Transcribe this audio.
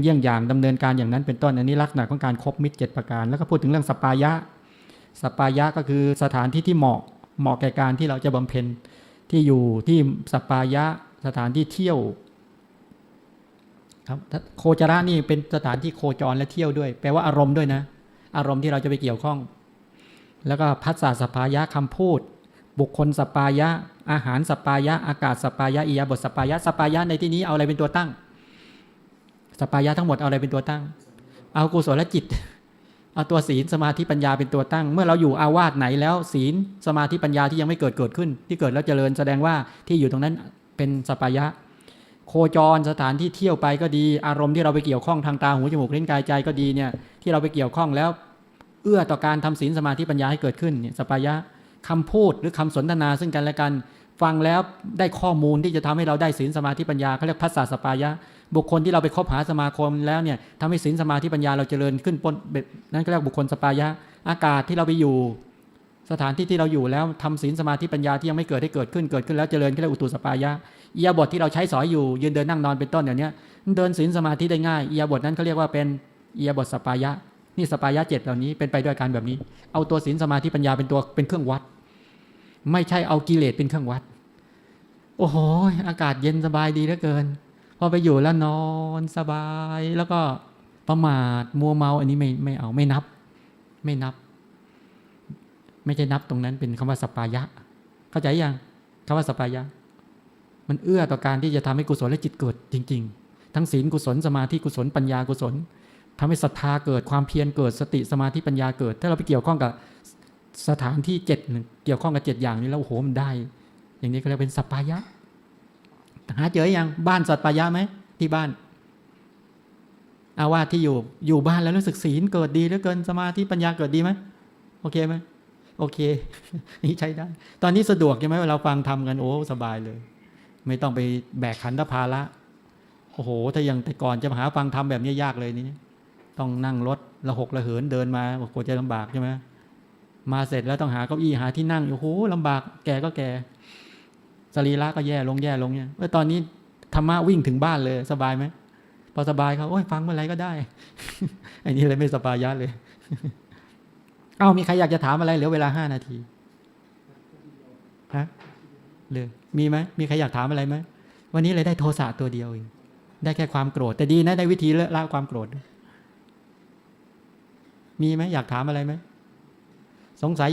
เยี่ยงอย่างดำเนินการอย่างนั้นเป็นต้นอันนี้ลักษณะของการครบมิตรเจ็ดประการ แล้วก็พูดถึงเรื่องสปายะสปายะก็คือสถานที่ที่เหมาะเหมาะแก่การที่เราจะบำเพ็ญที่อยู่ที่สปายะสถานที่เที่ยวครับโคจระนี่เป็นสถานที่โคจรและเที่ยวด้วย แปลว่าอารมณ์ด้วยนะ อารมณ์ที่เราจะไปเกี่ยวข้อง แล้วก็พัสสะสปายะคำพูด บุคคลสปายะ อาหารสปายะ อากาศสปายะอิยาบทสปายะสปายะในที่นี้เอาอะไรเป็นตัวตั้ง สปายะทั้งหมดเอาอะไรเป็นตัวตั้ง เอากุศลจิต เอาตัวศีลสมาธิปัญญาเป็นตัวตั้ง เมื่อเราอยู่อาวาสไหนแล้ว ศีลสมาธิปัญญาที่ยังไม่เกิดเกิดขึ้น ที่เกิดแล้วเจริญแสดงว่าที่อยู่ตรงนั้นเป็นสปายะ โคจรสถานที่เที่ยวไปก็ดีอารมณ์ที่เราไปเกี่ยวข้องทางตาหูจมูกลิ้นกายใจก็ดีเนี่ยที่เราไปเกี่ยวข้องแล้ว เอื้อต่อการทำศีลสมาธิปัญญาให้เกิดขึ้นเนี่ยสปายะคำพูดหรือคำสนทนาซึ่งกันและกัน ฟังแล้วได้ข้อมูลที่จะทำให้เราได้ศีลสมาธิปัญญาเขาเรียกพัสสะสปายะ บุคคลที่เราไปคบหาสมาคมแล้วเนี่ยทำให้ศีลสมาธิปัญญาเราเจริญขึ้นปนแบบนั่นก็เรียกบุคคลสปายะ อากาศที่เราไปอยู่ สถานที่ที่เราอยู่แล้วทำศีลสมาธิปัญญาที่ยังไม่เกิดให้เกิดขึ้นเกิดขึ้นแล้วเจริญก็เรียกอุตุสปายะอียาบทที่เราใช้สอยอยู่ยืนเดินนั่งนอนเป็นต้นอย่างเนี้ยเดินศีลสมาธิได้ง่ายอียาบทนั้นเขาเรียกว่าเป็นอียาบทสปายะนี่สปายะเจ็ดเหล่านี้เป็นไปด้วยการแบบนี้ เอาตัวศีลสมาธิปัญญาเป็นตัวเป็นเครื่องวัด ไม่ใช่เอากิเลสเป็นเครื่องวัด อ้โห อากาศเย็นสบายดีเหลือเกิน พอไปอยู่แล้วนอนสบาย แล้วก็ประมาทมัวเมาอันนี้ไม่ไม่เอาไม่นับ ไม่นับ ไม่ใช่นับตรงนั้นเป็นคำว่าสปายะ เข้าใจยังคำว่าสปายะ มันเอื้อต่อการที่จะทำให้กุศลและจิตเกิดจริง ๆ ทั้งศีลกุศลสมาธิกุศลปัญญากุศลทำให้ศรัทธาเกิดความเพียรเกิดสติสมาธิปัญญาเกิด ถ้าเราไปเกี่ยวข้องกับสถานที่เจ็ดเกี่ยวข้องกับเจ็ดอย่างนี้แล้วโอ้โหมันได้ อย่างนี้ก็เรียกเป็นสัปายะ หาเจอยังบ้านสัตปายะไหมที่บ้านอาว่าที่อยู่อยู่บ้านแล้วรู้สึกศีลเกิดดีเหลือเกินสมาธิปัญญาเกิดดีไหมโอเคไหมโอเค นี่ใช้ได้ ตอนนี้สะดวกใช่ไหมเวลาเราฟังทำกันโอ้สบายเลย ไม่ต้องไปแบกขันธภาระโอ้โห ถ้ายังแต่ก่อนจะมาหาฟังทำแบบนี้ยากเลยนี่ต้องนั่งรถระหกระเหินเดินมาโอ้โหจะลำบากใช่ไหมมาเสร็จแล้วต้องหาเก้าอี้หาที่นั่งโอ้โหลำบากแกก็แก สรีระก็แย่ลงแย่ลงเนี่ยเออตอนนี้ธรรมะวิ่งถึงบ้านเลย สบายไหมพอสบายเขาโอ้ยฟังเมื่อไรก็ได้อันนี้เลยไม่สบายยะเลย เอ้ามีใครอยากจะถามอะไรเหลือเวลาห้านาทีฮะเลยมีไหมมีใครอยากถามอะไรไหมวันนี้เลยได้โทสะตัวเดียวเองได้แค่ความโกรธ แต่ดีนะได้วิธีละความโกรธ มีไหมอยากถามอะไรไหมสงสัย